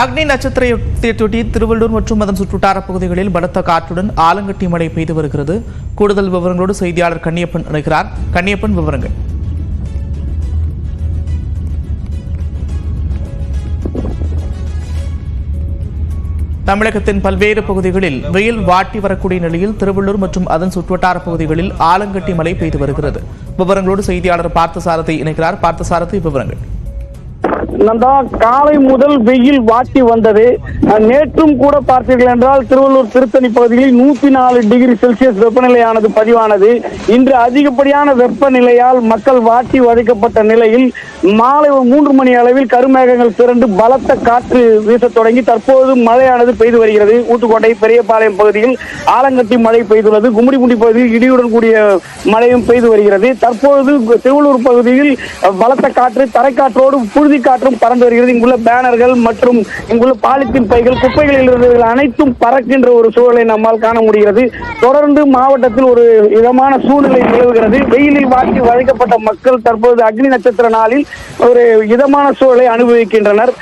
அக்னி நட்சத்திரத்தையொட்டி திருவள்ளூர் மற்றும் அதன் சுற்றுவட்டார பகுதிகளில் பலத்த காற்றுடன் ஆலங்கட்டி மழை பெய்து வருகிறது. கூடுதல் விவரங்களோடு செய்தியாளர் கண்ணியப்பன் இணைகிறார். கண்ணியப்பன் விவரங்கள். தமிழகத்தின் பல்வேறு பகுதிகளில் வெயில் வாட்டி வரக்கூடிய நிலையில் திருவள்ளூர் மற்றும் அதன் சுற்றுவட்டார பகுதிகளில் ஆலங்கட்டி மழை பெய்து வருகிறது. விவரங்களோடு செய்தியாளர் பார்த்தசாரதி இணைக்கிறார் பார்த்தசாரதி விவரங்கள். நந்தா காலை முதல் வெயில் வாட்டி வந்தது. நேற்றும் கூட பார்த்தீர்கள் என்றால் திருவள்ளூர் திருத்தணி பகுதியில் நூத்தி நாலு டிகிரி செல்சியஸ் வெப்பநிலையானது பதிவானது. இன்று அதிகப்படியான வெப்பநிலையால் மக்கள் வாட்டி வதைக்கப்பட்ட நிலையில் மாலை ஒரு மூன்று மணி அளவில் கருமேகங்கள் திரண்டு பலத்த காற்று வீச தொடங்கி தற்போது மழையானது பெய்து வருகிறது. ஊத்துக்கோட்டை பெரியபாளையம் பகுதியில் ஆலங்கட்டி மழை பெய்துள்ளது. கும்மிடிமுண்டி பகுதியில் இடியுடன் கூடிய மழையும் பெய்து வருகிறது. தற்போது திருவள்ளூர் பகுதியில் பலத்த காற்று தரைக்காற்றோடு புழுதி காற்று காற்றும் பறந்து வருகிறது. இங்குள்ள பேனர்கள் மற்றும் இங்குள்ள பாலித்தீன் பைகள் குப்பைகளில் இருந்தவர்கள் அனைத்தும் பறக்கின்ற ஒரு சூழலை நம்மால் காண முடிகிறது. தொடர்ந்து மாவட்டத்தில் ஒரு இதமான சூழ்நிலை நிலவுகிறது. வெயிலில் வாட்டி வதைக்கப்பட்ட மக்கள் தற்போது அக்னி நட்சத்திர நாளில் ஒரு இதமான சூழலை அனுபவிக்கின்றனர்.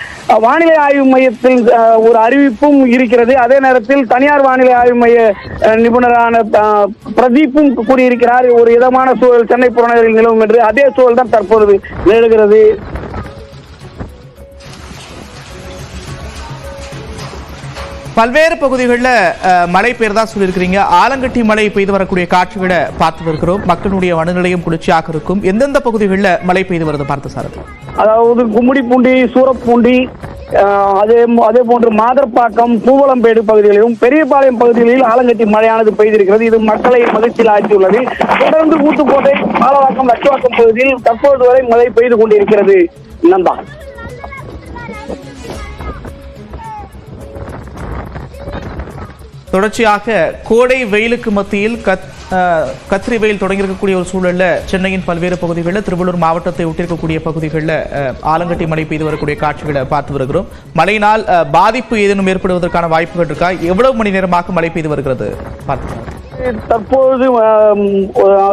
வானிலை ஆய்வு மையத்தில் ஒரு அறிவிப்பும் இருக்கிறது. அதே நேரத்தில் தனியார் வானிலை ஆய்வு மைய அஹ், நிபுணரான பிரதீப்பும் கூறியிருக்கிறார் ஒரு இதமான சூழல் சென்னை புறநகரில் நிலவும் என்று. அதே சூழல் தான் தற்போது நிலவுகிறது. பல்வேறு பகுதிகளில் மழை பெய்யறதா சொல்லியிருக்கிறீங்க. ஆலங்கட்டி மழை பெய்து வரக்கூடிய காட்சிகளை பார்த்து வருகிறோம் மக்களுடைய மனநிலையும் குளிர்ச்சியாக இருக்கும். எந்தெந்த பகுதிகளில் மழை பெய்து வருது சார்? அதாவது கும்மிடிப்பூண்டி சூரப்பூண்டி அதே அதே போன்று மாதர்பாக்கம் பூவளம்பேடு பகுதிகளிலும் பெரியபாளையம் பகுதிகளில் ஆலங்கட்டி மழையானது பெய்திருக்கிறது. இது மக்களை மகிழ்ச்சியில் ஆக்கியுள்ளது தொடர்ந்து ஊத்துக்கோட்டை பாலவாக்கம் லட்சவாக்கம் பகுதியில் தற்போது வரை மழை பெய்து கொண்டிருக்கிறது. நந்தா தொடர்ச்சியாக கோடை வெயிலுக்கு மத்தியில் கத் கத்திரி வெயில் தொடங்கியிருக்கக்கூடிய ஒரு சூழல்ல சென்னையின் பல்வேறு பகுதிகளில் திருவள்ளூர் மாவட்டத்தை ஒட்டியிருக்கக்கூடிய பகுதிகளில் ஆலங்கட்டி மழை பெய்து வரக்கூடிய காட்சிகளை பார்த்து வருகிறோம். மழையினால் அஹ், பாதிப்பு ஏதேனும் ஏற்படுவதற்கான வாய்ப்புகள் இருக்கா? எவ்வளவு மணி நேரமாக மழை பெய்து வருகிறது? பார்த்து தற்போது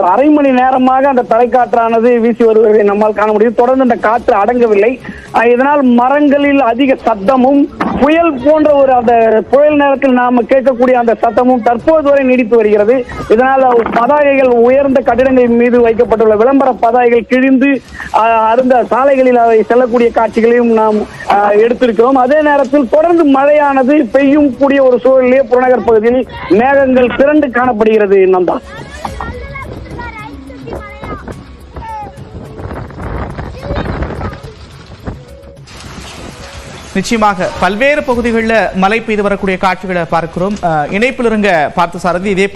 அரை மணி நேரமாக அந்த தலைக்காற்றானது வீசி வருவதை நம்மால் காண முடியும். தொடர்ந்து அந்த காற்று அடங்கவில்லை. இதனால் மரங்களில் அதிக சத்தமும் புயல் போன்ற ஒரு அந்த புயல் நேரத்தில் நாம கேட்கக்கூடிய அந்த சத்தமும் தற்போது வரை நீடித்து வருகிறது. இதனால் பதாகைகள் உயர்ந்த கட்டிடங்களின் மீது வைக்கப்பட்டுள்ள விளம்பர பதாகைகள் கிழிந்து அருந்த சாலைகளில் அவை செல்லக்கூடிய காட்சிகளையும் நாம் எடுத்திருக்கிறோம். அதே நேரத்தில் தொடர்ந்து மழையானது பெய்யும் கூடிய ஒரு சூழலிலே புறநகர் பகுதியில் மேகங்கள் திரண்டு காணப்படுகிறது. நந்தா. நிச்சயமாக பல்வேறு பகுதிகளில் மழை பெய்து வரக்கூடிய காட்சிகளை பார்க்கிறோம். இணைப்பில் இருங்க பார்த்து சாரதி. இதே